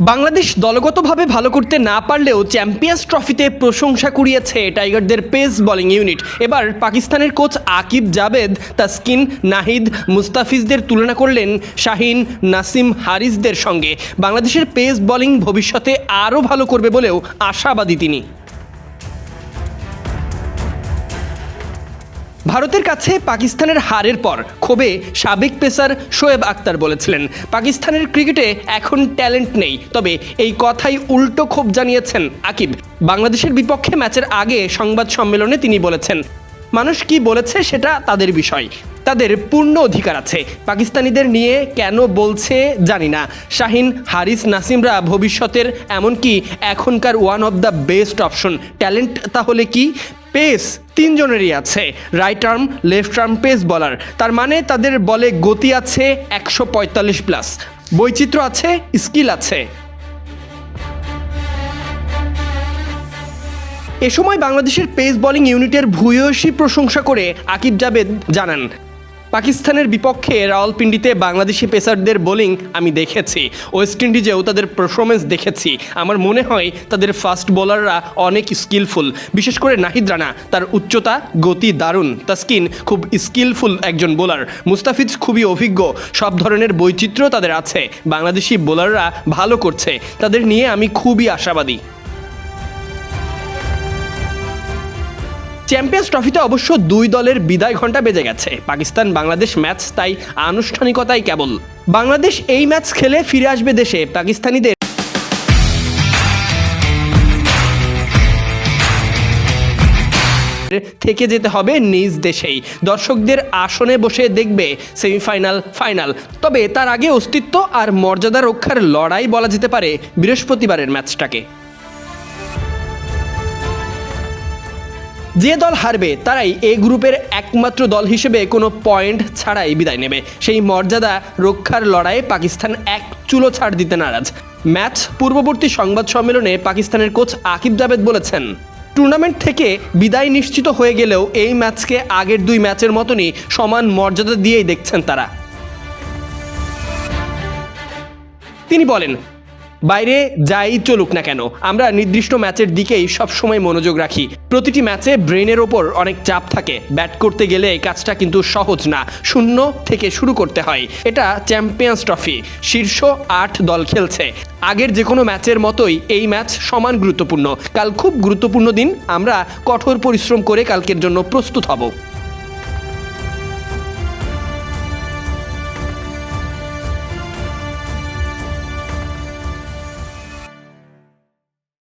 বাংলাদেশ দলগতভাবে ভালো করতে না পারলেও চ্যাম্পিয়ন্স ট্রফিতে প্রশংসা কুড়িয়েছে টাইগারদের পেস বোলিং ইউনিট। এবার পাকিস্তানের কোচ আকিব জাবেদ, তাসকিন, নাহিদ, মুস্তাফিজদের তুলনা করলেন শাহিন, নাসিম হারিসদের সঙ্গে। বাংলাদেশের পেস বোলিং ভবিষ্যতে আরও ভালো করবে বলেও আশাবাদী তিনি। ভারতের কাছে পাকিস্তানের হারের পর ক্ষোভে সাবেক পেসার শোয়েব আক্তার বলেছিলেন, পাকিস্তানের ক্রিকেটে এখন ট্যালেন্ট নেই। তবে এই কথাই উল্টো ক্ষোভ জানিয়েছেন আকিব। বাংলাদেশের বিপক্ষে ম্যাচের আগে সংবাদ সম্মেলনে তিনি বলেছেন মানুষ কি বলেছে সেটা তাদের বিষয়। তাদের পূর্ণ অধিকার আছে। পাকিস্তানিদের নিয়ে কেন বলছে জানি না। শাহিন, হারিস, নাসিমরা ভবিষ্যতের এমনকি এখনকার one of the best option talent তাহলে কি? পেস তিনজনেরই আছে। Right arm left arm pace বলার তার মানে তাদের বলে গতি আছে একশো পঁয়তাল্লিশ প্লাস বৈচিত্র্য আছে স্কিল আছে। এ সময় বাংলাদেশের পেস বোলিং ইউনিটের ভূয়সী প্রশংসা করে আকিব জাবেদ জানান, পাকিস্তানের বিপক্ষে রাওয়ালপিন্ডিতে বাংলাদেশি পেসারদের বোলিং আমি দেখেছি, ওয়েস্ট ইন্ডিজেও তাদের পারফরমেন্স দেখেছি। আমার মনে হয় তাদের ফাস্ট বোলাররা অনেক স্কিলফুল বিশেষ করে নাহিদ রানা, তার উচ্চতা, গতি দারুণ। তাস্কিন খুব স্কিলফুল একজন বোলার মুস্তাফিজ খুবই অভিজ্ঞ। সব ধরনের বৈচিত্র্য তাদের আছে। বাংলাদেশি বোলাররা ভালো করছে। তাদের নিয়ে আমি খুবই আশাবাদী। চ্যাম্পিয়ন্স ট্রফিতে অবশ্য দুই দলের বিদায় ঘণ্টা বেজে গেছে। পাকিস্তান, বাংলাদেশ ম্যাচ, তাই আনুষ্ঠানিকতাই কেবল। বাংলাদেশ এই ম্যাচ খেলে ফিরে আসবে দেশে পাকিস্তানিদের। থেকে যেতে হবে নিজ দেশেই। দর্শকদের আসনে বসে দেখবে সেমিফাইনাল, ফাইনাল। তবে তার আগে অস্তিত্ব আর মর্যাদা রক্ষার লড়াই বলা যেতে পারে বৃহস্পতিবারের ম্যাচটাকে। যে দল হারবে, তারাই এ গ্রুপের একমাত্র দল হিসেবে কোনো পয়েন্ট ছাড়াই বিদায় নেবে। সেই মর্যাদা রক্ষার লড়াইয়ে পাকিস্তান এক চুলো ছাড় দিতে নারাজ। ম্যাচ পূর্ববর্তী সংবাদ সম্মেলনে পাকিস্তানের কোচ আকিব জাবেদ বলেছেন, টুর্নামেন্ট থেকে বিদায় নিশ্চিত হয়ে গেলেও এই ম্যাচকে আগের দুই ম্যাচের মতনই সমান মর্যাদা দিয়েই দেখছেন তারা। তিনি বলেন বাইরে যাই চলুক না কেন, আমরা নির্দিষ্ট ম্যাচের দিকেই সবসময় মনোযোগ রাখি। প্রতিটি ম্যাচে ব্রেনের ওপর অনেক চাপ থাকে। ব্যাট করতে গেলে এই কাজটা কিন্তু সহজ না, শূন্য থেকে শুরু করতে হয়। এটা চ্যাম্পিয়ন্স ট্রফি, শীর্ষ আট দল খেলছে। আগের যে কোনো ম্যাচের মতোই এই ম্যাচ সমান গুরুত্বপূর্ণ। কাল খুব গুরুত্বপূর্ণ দিন, আমরা কঠোর পরিশ্রম করে কালকের জন্য প্রস্তুত হব।